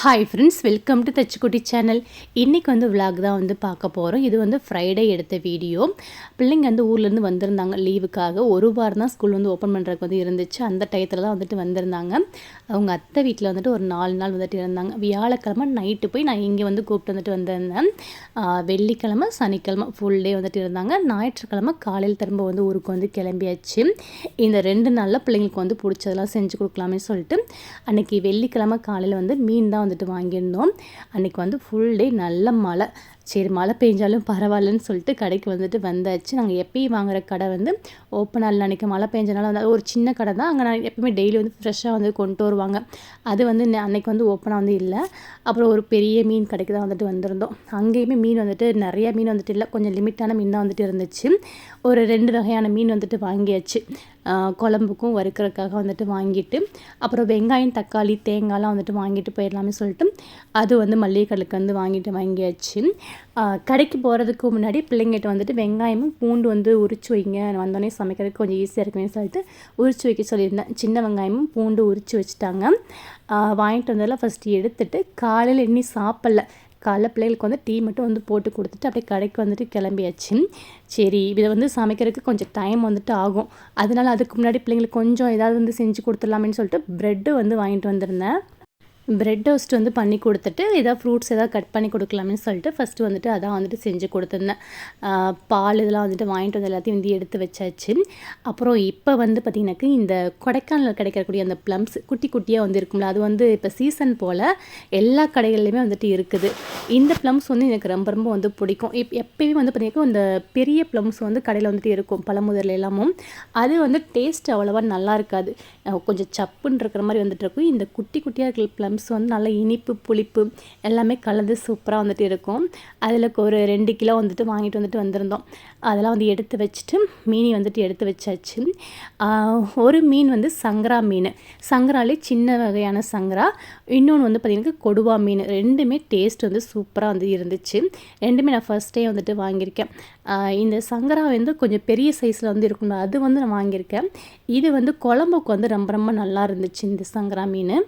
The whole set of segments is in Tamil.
Hi friends welcome to Thachukutti channel இன்றைக்கி வந்து விலாக் தான் வந்து பார்க்க போகிறோம் இது வந்து ஃப்ரைடே எடுத்த வீடியோ பிள்ளைங்க வந்து ஊர்லேருந்து வந்திருந்தாங்க. லீவுக்காக ஒரு வாரம் தான் ஸ்கூல் வந்து ஓப்பன் பண்ணுறதுக்கு வந்து இருந்துச்சு. அந்த டயத்தில் தான் வந்துட்டு வந்திருந்தாங்க. அவங்க அத்தை வீட்டில் வந்துட்டு ஒரு நாலு நாள் வந்துட்டு இருந்தாங்க. வியாழக்கிழமை நைட்டு போய் நான் இங்கே வந்து கூப்பிட்டு வந்துட்டு வந்திருந்தேன். வெள்ளிக்கிழமை சனிக்கிழமை ஃபுல் டே வந்துட்டு இருந்தாங்க. ஞாயிற்றுக்கிழமை காலையில் திரும்ப வந்து ஊருக்கு வந்து கிளம்பியாச்சு. இந்த ரெண்டு நாளில் பிள்ளைங்களுக்கு வந்து பிடிச்சதெல்லாம் செஞ்சு கொடுக்கலாமே சொல்லிட்டு அன்றைக்கி வெள்ளிக்கிழமை காலையில் வந்து மீன் தான் வந்துட்டு வாங்கியிருந்தோம். அன்றைக்கி வந்து ஃபுல் டே நல்ல மழை. சரி மழை பெஞ்சாலும் பரவாயில்லன்னு சொல்லிட்டு கடைக்கு வந்துட்டு வந்தாச்சு. நாங்கள் எப்பயும் வாங்குற கடை வந்து ஓப்பன் ஆகல அன்றைக்கி மழை பெஞ்சனால வந்து ஒரு சின்ன கடை தான். அங்கே நான் எப்பயுமே டெய்லி வந்து ஃப்ரெஷ்ஷாக வந்து கொண்டு வருவாங்க. அது வந்து அன்னைக்கு வந்து ஓப்பனாக வந்து இல்லை. அப்புறம் ஒரு பெரிய மீன் கடைக்கு தான் வந்துட்டு வந்திருந்தோம். அங்கேயுமே மீன் வந்துட்டு நிறைய மீன் வந்துட்டு இல்லை. கொஞ்சம் லிமிட்டான மீன் தான் வந்துட்டு இருந்துச்சு. ஒரு ரெண்டு வகையான மீன் வந்துட்டு வாங்கியாச்சு. குழம்புக்கும் வறுக்கிறதுக்காக வந்துட்டு வாங்கிட்டு அப்புறம் வெங்காயம் தக்காளி தேங்காய்லாம் வந்துட்டு வாங்கிட்டு போயிடலாமே சொல்லிட்டு அது வந்து மல்லிகை கடைக்கு வந்து வாங்கிட்டு வாங்கியாச்சு. கடைக்கு போகிறதுக்கு முன்னாடி பிள்ளைங்கிட்ட வந்துட்டு வெங்காயமும் பூண்டு வந்து உரிச்சு வைங்க. வந்தோடனே சமைக்கிறதுக்கு கொஞ்சம் ஈஸியாக இருக்குமே சொல்லிட்டு உரிச்சு வைக்க சொல்லியிருந்தேன். சின்ன வெங்காயமும் பூண்டு உரிச்சு வச்சுட்டாங்க. வாங்கிட்டு வந்ததில் ஃபஸ்ட்டு எடுத்துட்டு காலையில் எண்ணி சாப்பிட்ல. காலைல பிள்ளைகளுக்கு வந்து டீ மட்டும் வந்து போட்டு கொடுத்துட்டு அப்படியே கடைக்கு வந்துட்டு கிளம்பியாச்சு. சரி இதை வந்து சமைக்கிறதுக்கு கொஞ்சம் டைம் வந்துட்டு ஆகும். அதனால் அதுக்கு முன்னாடி பிள்ளைங்களுக்கு கொஞ்சம் ஏதாவது வந்து செஞ்சு கொடுத்துடலாமேன்னு சொல்லிட்டு ப்ரெட்டு வந்து வாங்கிட்டு வந்திருந்தேன். ப்ரெட் டோஸ்ட் வந்து பண்ணி கொடுத்துட்டு ஏதாவது ஃப்ரூட்ஸ் ஏதாவது கட் பண்ணி கொடுக்கலாம்னு சொல்லிட்டு ஃபஸ்ட்டு வந்துட்டு அதான் வந்துட்டு செஞ்சு கொடுத்துருந்தேன். பால் இதெல்லாம் வந்துட்டு வாங்கிட்டு வந்து எல்லாத்தையும் வந்து எடுத்து வச்சாச்சு. அப்புறம் இப்போ வந்து பார்த்திங்கனாக்கா இந்த கொடைக்கானல் கிடைக்கக்கூடிய அந்த ப்ளம்ஸ் குட்டி குட்டியாக வந்து இருக்கும்ல அது வந்து இப்போ சீசன் போல் எல்லா கடைகள்லையுமே வந்துட்டு இருக்குது. இந்த ப்ளம்ஸ் வந்து எனக்கு ரொம்ப ரொம்ப வந்து பிடிக்கும். இப் எப்பயுமே வந்து பார்த்திங்கனாக்கா இந்த பெரிய ப்ளம்ஸ் வந்து கடையில் வந்துட்டு இருக்கும் பழமுதல் எல்லாமும். அது வந்து டேஸ்ட் அவ்வளோவா நல்லா இருக்காது. கொஞ்சம் சப்புன்னு இருக்கிற மாதிரி வந்துட்டு இருக்கும். இந்த குட்டி குட்டியாக இருக்கிற ப்ளம் ஐட்டம்ஸ் வந்து நல்லா இனிப்பு புளிப்பு எல்லாமே கலந்து சூப்பராக வந்துட்டு இருக்கும். அதில் ஒரு ரெண்டு கிலோ வந்துட்டு வாங்கிட்டு வந்துட்டு வந்திருந்தோம். அதெல்லாம் வந்து எடுத்து வச்சுட்டு மீனி வந்துட்டு எடுத்து வச்சாச்சு. ஒரு மீன் வந்து சங்கரா மீன். சங்கராலே சின்ன வகையான சங்கரா. இன்னொன்று வந்து பார்த்திங்கன்னா கொடுவா மீன். ரெண்டுமே டேஸ்ட் வந்து சூப்பராக வந்து இருந்துச்சு. ரெண்டுமே நான் ஃபஸ்ட்டே வந்துட்டு வாங்கியிருக்கேன். இந்த சங்கரா வந்து கொஞ்சம் பெரிய சைஸில் வந்து இருக்கணும் அது வந்து நான் வாங்கியிருக்கேன். இது வந்து குழம்புக்கு வந்து ரொம்ப ரொம்ப நல்லா இருந்துச்சு இந்த சங்கரா மீன்.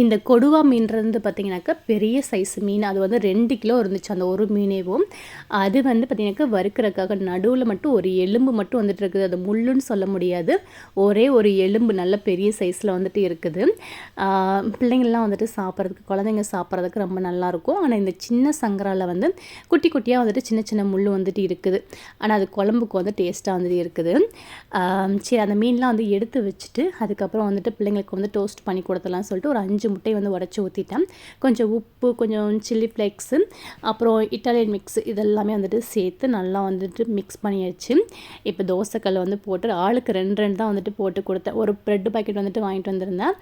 இந்த கொடுவா மீன்றது பார்த்திங்கனாக்கா பெரிய சைஸ் மீன். அது வந்து ரெண்டு கிலோ இருந்துச்சு அந்த ஒரு மீனேவும். அது வந்து பார்த்திங்கனாக்கா வறுக்கிறதுக்காக நடுவில் மட்டும் ஒரு எலும்பு மட்டும் வந்துட்டு இருக்குது. அது முள்ளுன்னு சொல்ல முடியாது. ஒரே ஒரு எலும்பு நல்ல பெரிய சைஸில் வந்துட்டு இருக்குது. பிள்ளைங்கள்லாம் வந்துட்டு சாப்பிட்றதுக்கு குழந்தைங்க சாப்பிட்றதுக்கு ரொம்ப நல்லாயிருக்கும் ஆனால் இந்த சின்ன சங்கராவில் வந்து குட்டி குட்டியாக வந்துட்டு சின்ன சின்ன முள் வந்துட்டு இருக்குது. ஆனால் அது குழம்புக்கு வந்து டேஸ்ட்டாக வந்துட்டு இருக்குது. சரி அந்த மீன்லாம் வந்து எடுத்து வச்சுட்டு அதுக்கப்புறம் வந்துட்டு பிள்ளைங்களுக்கு வந்து டோஸ்ட் பண்ணி கொடுத்தலாம் சொல்லிட்டு ஒரு அஞ்சு முட்டையை வந்து உடச்சி ஊற்றிட்டேன் கொஞ்சம் உப்பு கொஞ்சம் சில்லி ஃப்ளேக்ஸு அப்புறம் இட்டாலியன் மிக்ஸ் இதெல்லாமே வந்துட்டு சேர்த்து நல்லா வந்துட்டு மிக்ஸ் பண்ணியாச்சு. இப்போ தோசைக்கல் வந்து போட்டு ஆளுக்கு ரெண்டு ரெண்டு தான் வந்துட்டு போட்டு கொடுத்தேன். ஒரு ப்ரெட் பாக்கெட் வந்துட்டு வாங்கிட்டு வந்திருந்தேன்.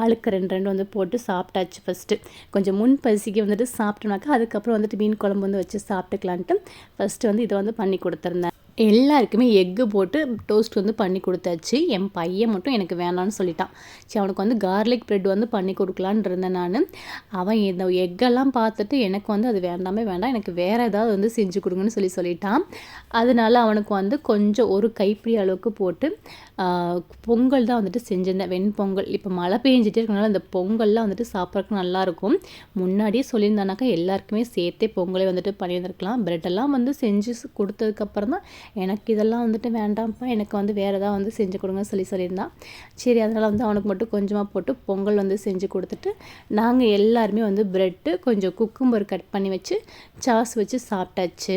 ஆளுக்கு ரெண்டு ரெண்டு வந்து போட்டு சாப்பிட்டாச்சு ஃபஸ்ட்டு கொஞ்சம் முன் பசிக்கு வந்துட்டு சாப்பிட்டோம்னாக்கா அதுக்கப்புறம் வந்துட்டு மீன் குழம்பு வந்து வச்சு சாப்பிட்டுக்கலான்ட்டு ஃபஸ்ட்டு வந்து இதை வந்து பண்ணி கொடுத்துருந்தேன். எல்லாருக்குமே எக்கு போட்டு டோஸ்ட் வந்து பண்ணி கொடுத்தாச்சு. என் பையன் மட்டும் எனக்கு வேணான்னு சொல்லிட்டான். சரி அவனுக்கு வந்து கார்லிக் ப்ரெட் வந்து பண்ணி கொடுக்கலான்னு இருந்தேன் நான். அவன் இந்த எக்கெல்லாம் பார்த்துட்டு எனக்கு வந்து அது வேண்டாமே வேண்டாம் எனக்கு வேறு ஏதாவது வந்து செஞ்சு கொடுங்கன்னு சொல்லி சொல்லிட்டான். அதனால அவனுக்கு வந்து கொஞ்சம் ஒரு கைப்பிடி அளவுக்கு போட்டு பொங்கல் தான் வந்துட்டு செஞ்சிருந்தேன். வெண்பொங்கல் இப்போ மழை பெஞ்சிட்டே இருக்கனால அந்த பொங்கல்லாம் வந்துட்டு சாப்பிட்றதுக்கு நல்லாயிருக்கும். முன்னாடியே சொல்லியிருந்தானாக்கா எல்லாருக்குமே சேர்த்தே பொங்கலே வந்துட்டு பண்ணியிருந்துருக்கலாம். ப்ரெட்டெல்லாம் வந்து செஞ்சு கொடுத்ததுக்கப்புறம் தான் எனக்கு இதெல்லாம் வந்துட்டு வேண்டாம்ப்பா எனக்கு வந்து வேறு ஏதாவது வந்து செஞ்சு கொடுங்க சொல்லி சொல்லியிருந்தான் சரி அதனால் வந்து அவனுக்கு மட்டும் கொஞ்சமாக போட்டு பொங்கல் வந்து செஞ்சு கொடுத்துட்டு நாங்கள் எல்லாருமே வந்து ப்ரெட்டு கொஞ்சம் குக்கும்பர் கட் பண்ணி வச்சு சாஸ் வச்சு சாப்பிட்டாச்சு.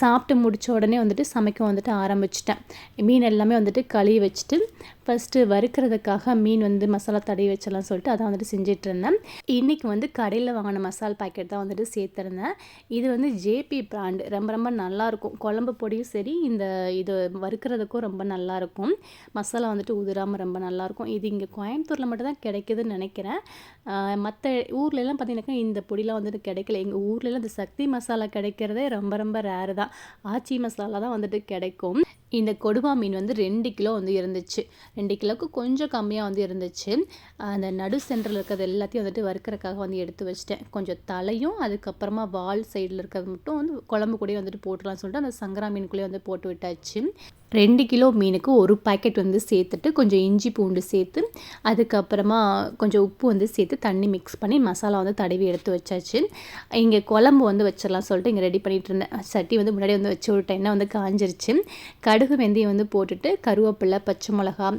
சாப்பிட்டு முடித்த உடனே வந்துட்டு சமைக்க வந்துட்டு ஆரம்பிச்சிட்டேன். மீன் எல்லாமே வந்துட்டு கழுவி வச்சுட்டு ஃபஸ்ட்டு வறுக்கிறதுக்காக மீன் வந்து மசாலா தடவி வச்சலாம் சொல்லிட்டு அதை வந்துட்டு செஞ்சிட்ருந்தேன். இன்றைக்கி வந்து கடையில் வாங்கின மசாலா பாக்கெட் தான் வந்துட்டு சேர்த்துருந்தேன். இது வந்து ஜேபி பிராண்ட் ரொம்ப ரொம்ப நல்லாயிருக்கும் குழம்பு பொடியும் சரி இந்த இது வறுக்கிறதுக்கும் ரொம்ப நல்லாயிருக்கும் மசாலா வந்துட்டு உதிராமல் ரொம்ப நல்லாயிருக்கும் இது இங்கே கோயம்புத்தூரில் மட்டும் தான் கிடைக்குதுன்னு நினைக்கிறேன். மற்ற ஊர்லெலாம் பார்த்தீங்கன்னாக்கா இந்த பொடிலாம் வந்துட்டு கிடைக்கல. எங்கள் ஊர்லெலாம் இந்த சக்தி மசாலா கிடைக்கிறதே ரொம்ப ரொம்ப ரேரு தான். ஆச்சி மசாலா தான் வந்துட்டு கிடைக்கும். இந்த கொடுவா மீன் வந்து ரெண்டு கிலோ வந்து இருந்துச்சு. ரெண்டு கிலோவுக்கு கொஞ்சம் கம்மியாக வந்து இருந்துச்சு. அந்த நடு சென்டரில் இருக்கிறது எல்லாத்தையும் வந்துட்டு வறுக்கிறதுக்காக வந்து எடுத்து வச்சிட்டேன். கொஞ்சம் தலையும் அதுக்கப்புறமா வால் சைடில் இருக்கிறது மட்டும் வந்து குழம்பு கூட வந்துட்டு போட்டுலாம் சொல்லிட்டு அந்த சங்கரா மீனுக்குள்ளேயே வந்து போட்டு விட்டாச்சு. ரெண்டு கிலோ மீனுக்கு ஒரு பாக்கெட் வந்து சேர்த்துட்டு கொஞ்சம் இஞ்சி பூண்டு சேர்த்து அதுக்கப்புறமா கொஞ்சம் உப்பு வந்து சேர்த்து தண்ணி மிக்ஸ் பண்ணி மசாலா வந்து தடவி எடுத்து வச்சாச்சு. இங்கே குழம்பு வந்து வச்சிடலாம் சொல்லிட்டு இங்கே ரெடி பண்ணிகிட்டு இருந்தேன். சட்டி வந்து முன்னாடி வந்து வச்சு விட்டேன் என்ன வந்து காஞ்சிருச்சு. கடுகு வெந்தயம் வந்து போட்டுட்டு கருவேப்பிலை பச்சை மிளகா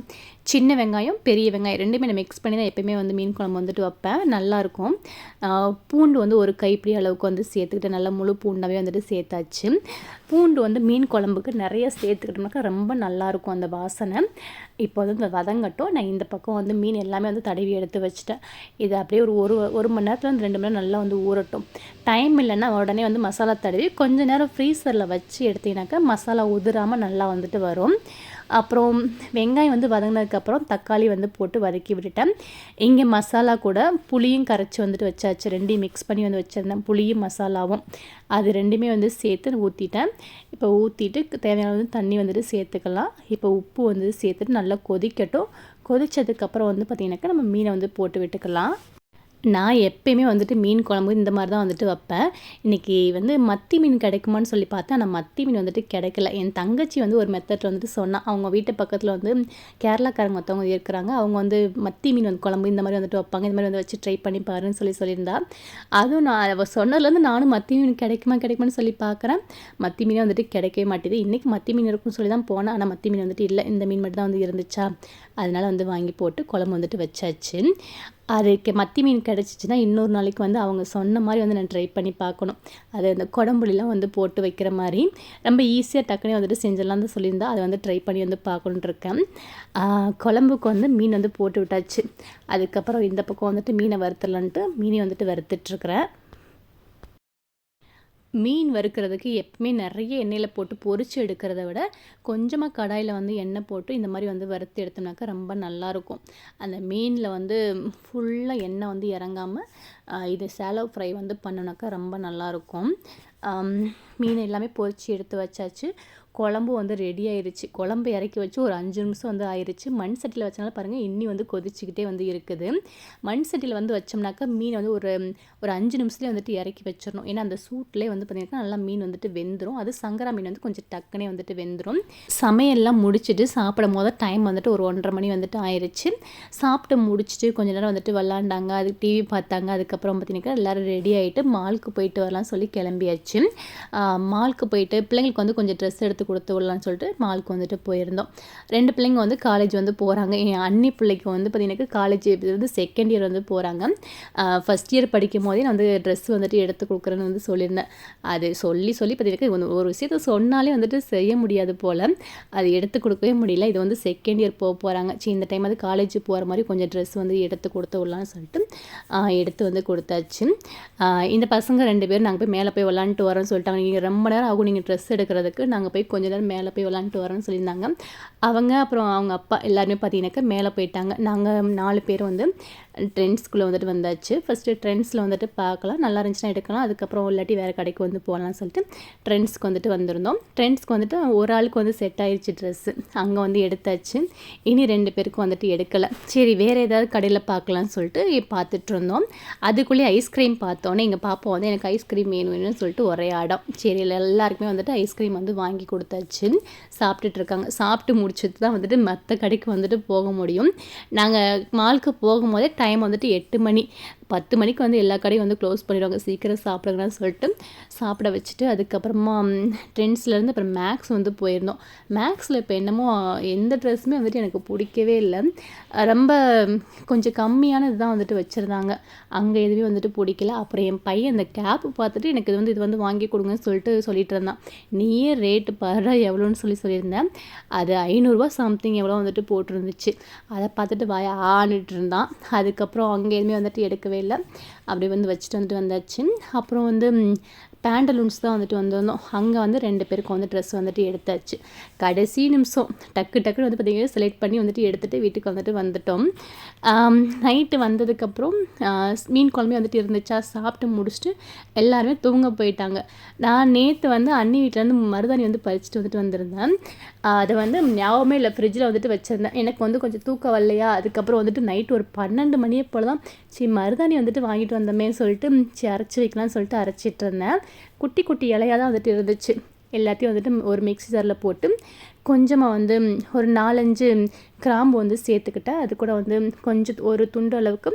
சின்ன வெங்காயம் பெரிய வெங்காயம் ரெண்டுமே நான் மிக்ஸ் பண்ணி தான் எப்போயுமே வந்து மீன் குழம்பு வந்துட்டு வைப்பேன். நல்லாயிருக்கும் பூண்டு வந்து ஒரு கைப்பிடி அளவுக்கு வந்து சேர்த்துக்கிட்டு நல்லா முழு பூண்டாகவே வந்துட்டு சேர்த்தாச்சு. பூண்டு வந்து மீன் குழம்புக்கு நிறைய சேர்த்துக்கிட்டோம்னாக்கா ரொம்ப நல்லாயிருக்கும் அந்த வாசனை. இப்போ வந்து வதங்கட்டும். நான் இந்த பக்கம் வந்து மீன் எல்லாமே வந்து தடவி எடுத்து வச்சுட்டேன். இது அப்படியே ஒரு ஒரு ஒரு மணி நேரத்தில் வந்து ரெண்டு மணி நேரம் நல்லா வந்து ஊறட்டும். டைம் இல்லைன்னா உடனே வந்து மசாலா தடவி கொஞ்சம் நேரம் ஃப்ரீசரில் வச்சு எடுத்தீங்கன்னாக்கா மசாலா உதிராமல் நல்லா வந்துட்டு வரும். அப்புறம் வெங்காயம் வந்து வதங்கினதுக்கப்புறம் தக்காளி வந்து போட்டு வதக்கி விட்டுட்டேன். இங்கே மசாலா கூட புளியும் கரைச்சி வந்துட்டு வச்சாச்சு. ரெண்டையும் மிக்ஸ் பண்ணி வந்து வச்சுருந்தேன். புளியும் மசாலாவும். அது ரெண்டுமே வந்து சேர்த்து ஊற்றிட்டேன் இப்போ ஊற்றிட்டு தேவையான வந்து தண்ணி வந்துட்டு சேர்த்துக்கலாம். இப்போ உப்பு வந்து சேர்த்துட்டு நல்லா கொதிக்கட்டும். கொதித்ததுக்கப்புறம் வந்து பார்த்திங்கனாக்கா நம்ம மீனை வந்து போட்டு விட்டுக்கலாம். நான் எப்பயுமே வந்துட்டு மீன் குழம்பு இந்த மாதிரி தான் வந்துட்டு வைப்பேன். இன்றைக்கி வந்து மத்தி மீன் கிடைக்குமான்னு சொல்லி பார்த்தேன் ஆனால் மத்தி மீன் வந்துட்டு கிடைக்கல. என் தங்கச்சி வந்து ஒரு மெத்தட் வந்துட்டு சொன்னால் அவங்க வீட்டு பக்கத்தில் வந்து கேரளாக்காரங்க மற்றவங்க இருக்கிறாங்க. அவங்க வந்து மத்தி மீன் வந்து குழம்பு இந்த மாதிரி வந்துட்டு வைப்பாங்க. இந்த மாதிரி வந்து வச்சு ட்ரை பண்ணி பாருன்னு சொல்லி சொல்லியிருந்தா. அதுவும் நான் அவள் சொன்னதுலேருந்து நானும் மத்தி மீன் கிடைக்குமா கிடைக்குமான்னு சொல்லி பார்க்குறேன். மத்தி மீனே வந்துட்டு கிடைக்கவே மாட்டேது. இன்றைக்கி மத்தி மீன் இருக்கும்னு சொல்லி தான் போனேன். ஆனால் மத்தி மீன் வந்துட்டு இல்லை. இந்த மீன் மட்டும் தான் வந்து இருந்துச்சா? அதனால் வந்து வாங்கி போட்டு குழம்பு வந்துட்டு வச்சாச்சு. அதுக்கு மத்தி மீன் கிடச்சிச்சின்னா இன்னொரு நாளைக்கு வந்து அவங்க சொன்ன மாதிரி வந்து நான் ட்ரை பண்ணி பார்க்கணும். அது அந்த குடம்புலாம் வந்து போட்டு வைக்கிற மாதிரி. ரொம்ப ஈஸியாக டக்குனே வந்துட்டு செஞ்சிடலாம் தான் சொல்லியிருந்தா அதை வந்து ட்ரை பண்ணி வந்து பார்க்கணுன்ட்ருக்கேன் குழம்புக்கு வந்து மீன் வந்து போட்டு விட்டாச்சு. அதுக்கப்புறம் இந்த பக்கம் வந்துட்டு மீனை வறுத்துடலான்ட்டு மீனை வந்துட்டு வறுத்துட்ருக்குறேன் மீன் வறுக்கிறதுக்கு எப்பவுமே நிறைய எண்ணெயில் போட்டு பொறிச்சு எடுக்கிறத விட கொஞ்சமாக கடாயில் வந்து எண்ணெய் போட்டு இந்த மாதிரி வந்து வறுத்து எடுத்தோம்னாக்கா ரொம்ப நல்லாயிருக்கும். அந்த மீனில் வந்து ஃபுல்லாக எண்ணெய் வந்து இறங்காமல் இது சேலோ ஃப்ரை வந்து பண்ணுனாக்கா ரொம்ப நல்லாயிருக்கும். மீன் எல்லாமே பொறிச்சு எடுத்து வச்சாச்சு. குழம்பு வந்து ரெடி ஆயிடுச்சு குழம்பு இறக்கி வச்சு ஒரு அஞ்சு நிமிஷம் வந்து ஆயிடுச்சு மண் சட்டியில் வச்சனால பாருங்கள் இன்னி வந்து கொதிச்சுக்கிட்டே வந்து இருக்குது. மண் சட்டியில் வந்து வச்சோம்னாக்கா மீன் வந்து ஒரு ஒரு அஞ்சு நிமிஷத்துலேயே வந்துட்டு இறக்கி வச்சிடணும் ஏன்னா அந்த சூட்லேயே வந்து பார்த்திங்கன்னா நல்லா மீன் வந்துட்டு வெந்துடும் அது சங்கரா மீன் வந்து கொஞ்சம் டக்குனே வந்துட்டு வெந்துடும் சமையல்லாம் முடிச்சுட்டு சாப்பிடும் போது டைம் வந்துட்டு ஒரு ஒன்றரை மணி வந்துட்டு ஆயிடுச்சு சாப்பிட்டு முடிச்சுட்டு கொஞ்ச நேரம் வந்துட்டு விளாண்டாங்க. அதுக்கு டிவி பார்த்தாங்க. அதுக்கப்புறம் பார்த்திங்கன்னா எல்லோரும் ரெடி ஆகிட்டு மாலுக்கு போயிட்டு வரலாம்னு சொல்லி கிளம்பியாச்சு. மாலுக்கு போயிட்டு பிள்ளைங்களுக்கு வந்து கொஞ்சம் ட்ரெஸ் எடுத்து கொடுத்து விடலான்னு சொல்லிட்டு மாலுக்கு வந்துட்டு போயிருந்தோம். ரெண்டு பிள்ளைங்க வந்து காலேஜ் வந்து போகிறாங்க என் அண்ணி பிள்ளைக்கு வந்து பார்த்திங்கன்னா காலேஜ் வந்து செகண்ட் இயர் வந்து போகிறாங்க ஃபஸ்ட் இயர் படிக்கும் போதே நான் வந்து ட்ரெஸ் வந்துட்டு எடுத்து கொடுக்குறேன்னு வந்து சொல்லியிருந்தேன். அது சொல்லி சொல்லி பார்த்தீங்கன்னா ஒரு விஷயத்த சொன்னாலே வந்துட்டு செய்ய முடியாது போல். அது எடுத்து கொடுக்கவே முடியல. இது வந்து செகண்ட் இயர் போக போகிறாங்க சரி இந்த டைம் வந்து காலேஜ் போகிற மாதிரி கொஞ்சம் ட்ரெஸ் வந்து எடுத்து கொடுத்து விடலான்னு சொல்லிட்டு எடுத்து வந்து கொடுத்தாச்சு. இந்த பசங்க ரெண்டு பேரும் நாங்கள் போய் மேலே போய் விளாண்டுட்டு வரோம்னு சொல்லிட்டாங்க. நீங்கள் ரொம்ப நேரம் ஆகும் நீங்கள் ட்ரெஸ் எடுக்கிறதுக்கு. நாங்கள் போய் கொஞ்ச நேரம் மேலே போய் விளாண்டுட்டு வரோன்னு சொல்லியிருந்தாங்க. அவங்க அப்புறம் அவங்க அப்பா எல்லாருமே பார்த்தீங்கன்னாக்கா மேலே போயிட்டாங்க. நாங்கள் நாலு பேர் வந்து ட்ரெண்ட்ஸ்குள்ளே வந்துட்டு வந்தாச்சு. ஃபஸ்ட்டு ட்ரெண்ட்ஸில் வந்துட்டு பார்க்கலாம். நல்லா இருந்துச்சுன்னா எடுக்கலாம். அதுக்கப்புறம் இல்லாட்டி வேறு கடைக்கு வந்து போகலான்னு சொல்லிட்டு ட்ரெண்ட்ஸ்க்கு வந்துட்டு வந்திருந்தோம். ட்ரெண்ட்ஸ்க்கு வந்துட்டு ஒரு ஆளுக்கு வந்து செட் ஆயிடுச்சு ட்ரெஸ்ஸு அங்கே வந்து எடுத்தாச்சு. இனி ரெண்டு பேருக்கு வந்துட்டு எடுக்கலை. சரி வேறு ஏதாவது கடையில் பார்க்கலாம்னு சொல்லிட்டு பார்த்துட்டு இருந்தோம். அதுக்குள்ளேயே ஐஸ்கிரீம் பார்த்தோன்னே எங்கள் பாப்பா வந்து எனக்கு ஐஸ்கிரீம் வேணும்னு சொல்லிட்டு ஒரே ஆடம். சரி எல்லாருக்குமே வந்துட்டு ஐஸ்கிரீம் வந்து வாங்கி கொடுத்தாச்சு. சாப்பிட்டுட்டு இருக்காங்க. சாப்பிட்டு முடிச்சது தான் வந்துட்டு மற்ற கடைக்கு வந்துட்டு போக முடியும். நாங்கள் மாலுக்கு போகும்போதே டைம் வந்துட்டு எட்டு மணி. பத்து மணிக்கு வந்து எல்லா கடையும் வந்து க்ளோஸ் பண்ணிடுவாங்க. சீக்கிரம் சாப்பிடுங்கன்னு சொல்லிட்டு சாப்பிட வச்சுட்டு அதுக்கப்புறமா ட்ரெண்ட்ஸ்லேருந்து அப்புறம் மேக்ஸ் வந்து போயிருந்தோம். மேக்ஸில் இப்போ என்னமோ எந்த ட்ரெஸ்ஸுமே வந்துட்டு எனக்கு பிடிக்கவே இல்லை. ரொம்ப கொஞ்சம் கம்மியானது தான் வந்துட்டு வச்சுருந்தாங்க. அங்கே எதுவுமே வந்துட்டு பிடிக்கல. அப்புறம் என் பையன் அந்த கேப்பு பார்த்துட்டு எனக்கு இது வந்து இது வந்து வாங்கி கொடுங்கன்னு சொல்லிட்டு சொல்லிட்டு இருந்தான். நீயே ரேட்டு பாரு எவ்வளோன்னு சொல்லி சொல்லியிருந்தேன். அது ஐநூறுரூவா சம்திங் எவ்வளோ வந்துட்டு போட்டிருந்துச்சு. அதை பார்த்துட்டு வாய ஆண்டுட்டு இருந்தான். அதுக்கப்புறம் அங்கே எதுவுமே வந்துட்டு எடுக்கவே இல்லை அப்படி வந்து வச்சுட்டு வந்துட்டு வந்தாச்சு. அப்புறம் வந்து பேண்டலூன்ஸ் தான் வந்துட்டு வந்திருந்தோம். அங்கே வந்து ரெண்டு பேருக்கும் வந்து ட்ரெஸ் வந்துட்டு எடுத்தாச்சு. கடைசி நிமிஷம் டக்கு டக்குன்னு வந்து பார்த்திங்கன்னா செலக்ட் பண்ணி வந்துட்டு எடுத்துகிட்டு வீட்டுக்கு வந்துட்டு வந்துட்டோம். நைட்டு வந்ததுக்கப்புறம் மீன் குழம்பு வந்துட்டு இருந்துச்சா? சாப்பிட்டு முடிச்சுட்டு எல்லாருமே தூங்க போயிட்டாங்க. நான் நேற்று வந்து அண்ணி வீட்டிலேருந்து மருதாணி வந்து பறிச்சுட்டு வந்துட்டு வந்திருந்தேன். அதை வந்து ஞாபகமே இல்லை ஃப்ரிட்ஜில் வந்துட்டு வச்சுருந்தேன். எனக்கு வந்து கொஞ்சம் தூக்கம் வரலையா? அதுக்கப்புறம் வந்துட்டு நைட் ஒரு பன்னெண்டு மணியை போல் தான் சரி மருதாணி வந்துட்டு வாங்கிட்டு வந்தோமே சொல்லிட்டு சரி அரைச்சி வைக்கலாம்னு சொல்லிட்டு அரைச்சிட்டு இருந்தேன். குட்டி குட்டி இலையாக தான் வந்துட்டு இருந்துச்சு. எல்லாத்தையும் வந்துட்டு ஒரு மிக்சி ஜாரில் போட்டு கொஞ்சமாக வந்து ஒரு நாலஞ்சு கிராம்பு வந்து சேர்த்துக்கிட்டேன். அது கூட வந்து கொஞ்சம் ஒரு துண்டு அளவுக்கு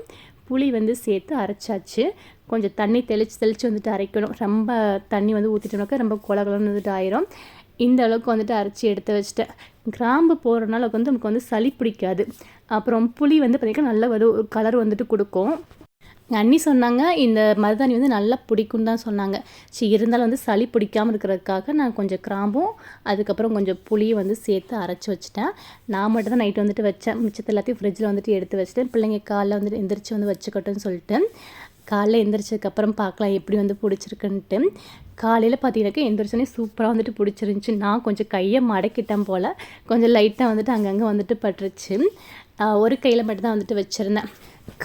புளி வந்து சேர்த்து அரைச்சாச்சு. கொஞ்சம் தண்ணி தெளித்து தெளித்து வந்துட்டு அரைக்கணும். ரொம்ப தண்ணி வந்து ஊற்றிட்டோம்னாக்கா ரொம்ப குளகுலன்னு வந்துட்டு ஆயிரும். இந்த அளவுக்கு வந்துட்டு அரைச்சி எடுத்து வச்சுட்டேன். கிராம்பு போடுறனால வந்து நமக்கு வந்து சளி பிடிக்காது. அப்புறம் புளி வந்து பார்த்திங்கன்னா நல்ல ஒரு கலர் வந்துட்டு கொடுக்கும். அண்ணி சொன்னாங்க இந்த மருதாணி வந்து நல்லா பிடிக்கும் தான் சொன்னாங்க. சரி இருந்தாலும் வந்து சளி பிடிக்காமல் இருக்கிறதுக்காக நான் கொஞ்சம் கிராம்பும் அதுக்கப்புறம் கொஞ்சம் புளியும் வந்து சேர்த்து அரைச்சி வச்சுட்டேன். நான் மட்டும் தான் நைட்டு வந்துட்டு வச்சேன். மிச்சத்தை எல்லாத்தையும் ஃப்ரிட்ஜில் வந்துட்டு எடுத்து வச்சுட்டேன். பிள்ளைங்க காலைல வந்துட்டு எந்திரிச்சு வந்து வச்சுக்கட்டும்னு சொல்லிட்டு காலைல எந்திரிச்சதுக்கப்புறம் பார்க்கலாம் எப்படி வந்து பிடிச்சிருக்குன்ட்டு. காலையில் பார்த்தீங்கன்னாக்கா எந்திரிச்சோன்னே சூப்பராக வந்துட்டு பிடிச்சிருந்துச்சி. நான் கொஞ்சம் கையை மடக்கிட்டேன் போல் கொஞ்சம் லைட்டாக வந்துட்டு அங்கங்கே வந்துட்டு பட்டுருச்சு. ஒரு கையில் மட்டும் தான் வந்துட்டு வச்சுருந்தேன்.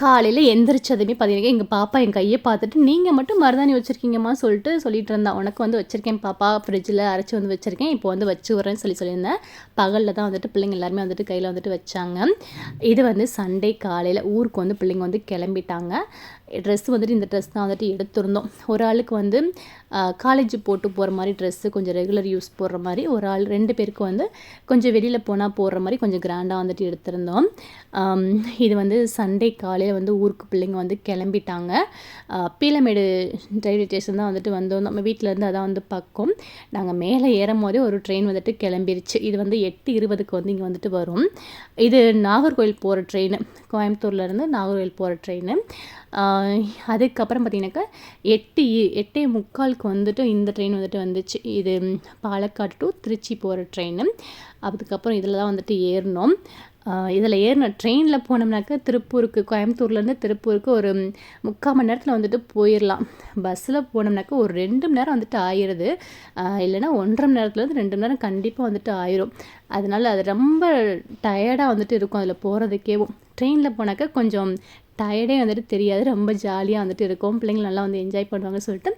காலையில் எந்திரிச்சதுமே பார்த்தீங்கன்னா எங்கள் பாப்பா என் கையை பார்த்துட்டு நீங்கள் மட்டும் மருதாணி வச்சுருக்கீங்கம்மா சொல்லிட்டு சொல்லிட்டு இருந்தா. உனக்கு வந்து வச்சுருக்கேன் பாப்பா ஃப்ரிட்ஜில் அரைச்சி வந்து வச்சுருக்கேன். இப்போ வந்து வச்சு வரேன்னு சொல்லி சொல்லியிருந்தேன். பகலில் தான் வந்துட்டு பிள்ளைங்க எல்லாருமே வந்துட்டு கையில் வந்துட்டு வச்சாங்க. இது வந்து சண்டே காலையில் ஊருக்கு வந்து பிள்ளைங்க வந்து கிளம்பிட்டாங்க. ட்ரெஸ் வந்துட்டு இந்த ட்ரெஸ் தான் வந்துட்டு எடுத்திருந்தோம். ஒரு ஆளுக்கு வந்து காலேஜ் போட்டு போகிற மாதிரி ட்ரெஸ்ஸு கொஞ்சம் ரெகுலர் யூஸ் போடுற மாதிரி ஒரு ஆள் ரெண்டு பேருக்கு வந்து கொஞ்சம் வெளியில் போனால் போடுற மாதிரி கொஞ்சம் கிராண்டாக வந்துட்டு எடுத்திருந்தோம். இது வந்து சண்டே காலையில் வந்து ஊருக்கு பிள்ளைங்க வந்து கிளம்பிட்டாங்க. பீலமேடு ரயில்வே ஸ்டேஷன் தான் வந்துட்டு வந்தோம். நம்ம வீட்டிலேருந்து அதான் வந்து பக்கம். நாங்கள் மேலே ஏறும் போதே ஒரு ட்ரெயின் வந்துட்டு கிளம்பிருச்சு. இது வந்து எட்டு இருபதுக்கு வந்து இங்கே வந்துட்டு வரும். இது நாகர்கோவில் போகிற ட்ரெயின் கோயம்புத்தூர்லேருந்து நாகர்கோவில் போகிற ட்ரெயின் அதுக்கப்புறம் பார்த்தீங்கன்னாக்கா எட்டு எட்டே முக்காலுக்கு வந்துட்டு இந்த ட்ரெயின் வந்துட்டு வந்துச்சு. இது பாலக்காடு டு திருச்சி போகிற ட்ரெயின் அதுக்கப்புறம் இதில் தான் வந்துட்டு ஏறினோம். இதில் ஏறின ட்ரெயினில் போனோம்னாக்கா திருப்பூருக்கு கோயம்புத்தூர்லேருந்து திருப்பூருக்கு ஒரு முக்கால் மணி நேரத்தில் வந்துட்டு போயிடலாம் பஸ்ஸில் போனோம்னாக்கா ஒரு ரெண்டு மணி நேரம் வந்துட்டு ஆயிடுது இல்லைன்னா ஒன்றரை மணி நேரத்துலேருந்து ரெண்டு மணி நேரம் கண்டிப்பாக வந்துட்டு ஆயிரும். அதனால் அது ரொம்ப டயர்டாக வந்துட்டு இருக்கும் அதில் போகிறதுக்கேவும் ட்ரெயினில் போனாக்கா கொஞ்சம் டயர்டே வந்துட்டு தெரியாது. ரொம்ப ஜாலியாக வந்துட்டு இருக்கும். பிள்ளைங்க நல்லா வந்து என்ஜாய் பண்ணுவாங்கன்னு சொல்லிட்டு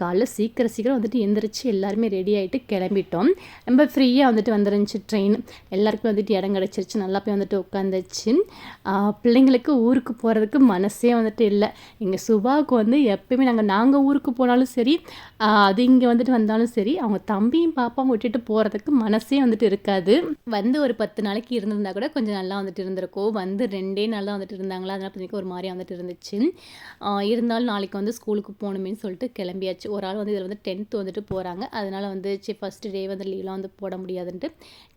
காலைல சீக்கிரம் சீக்கிரம் வந்துட்டு எந்திரிச்சு எல்லாருமே ரெடி ஆகிட்டு கிளம்பிட்டோம். ரொம்ப ஃப்ரீயாக வந்துட்டு வந்துருந்துச்சு ட்ரெயின் எல்லாருக்கும் வந்துட்டு இடம் கிடச்சிருச்சு. நல்லா போய் வந்துட்டு உட்காந்துச்சு பிள்ளைங்களுக்கு ஊருக்கு போகிறதுக்கு மனசே வந்துட்டு இல்லை. எங்கள் சுபாவுக்கு வந்து எப்பயுமே நாங்கள் நாங்கள் ஊருக்கு போனாலும் சரி அது இங்கே வந்துட்டு வந்தாலும் சரி அவங்க தம்பியும் பாப்பாவும் விட்டுட்டு போகிறதுக்கு மனசே வந்துட்டு இருக்காது. வந்து ஒரு பத்து நாளைக்கு இருந்திருந்தா கூட கொஞ்சம் நல்லா வந்துட்டு இருந்திருக்கோம். வந்து ரெண்டே நாளாக வந்துட்டு இருந்தாங்களா? அதனால் ஒரு மாதிரி வந்துட்டு இருந்துச்சு. இருந்தாலும் நாளைக்கு வந்து ஸ்கூலுக்கு போகணுமேனு சொல்லிட்டு கிளம்பியாச்சு. ஒரு ஆள் வந்து இதில் வந்து டென்த்து வந்துட்டு போகிறாங்க அதனால் வந்து சரி ஃபஸ்ட்டு டே வந்து லீவ்லாம் வந்து போட முடியாதுன்ட்டு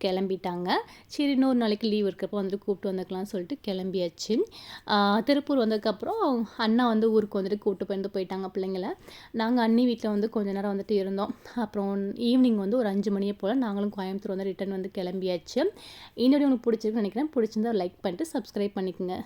கிளம்பிட்டாங்க. சரி இன்னொரு நாளைக்கு லீவ் இருக்கிறப்போ வந்துட்டு கூப்பிட்டு வந்துக்கலாம்னு சொல்லிட்டு கிளம்பியாச்சு. திருப்பூர் வந்ததுக்கப்புறம் அண்ணா வந்து ஊருக்கு வந்துட்டு கூப்பிட்டு போயிருந்து போயிட்டாங்க பிள்ளைங்கள. நாங்கள் அண்ணி வீட்டில் வந்து கொஞ்ச நேரம் வந்துட்டு இருந்தோம். அப்புறம் ஈவினிங் வந்து ஒரு அஞ்சு மணியை போல் நாங்களும் கோயம்புத்தூர் வந்து ரிட்டன் வந்து கிளம்பியாச்சு. இன்னொரு உங்களுக்கு பிடிச்சிருக்குன்னு நினைக்கிறேன். பிடிச்சிருந்தா லைக் பண்ணிட்டு சப்ஸ்கிரைப் பண்ணிக்கோங்க.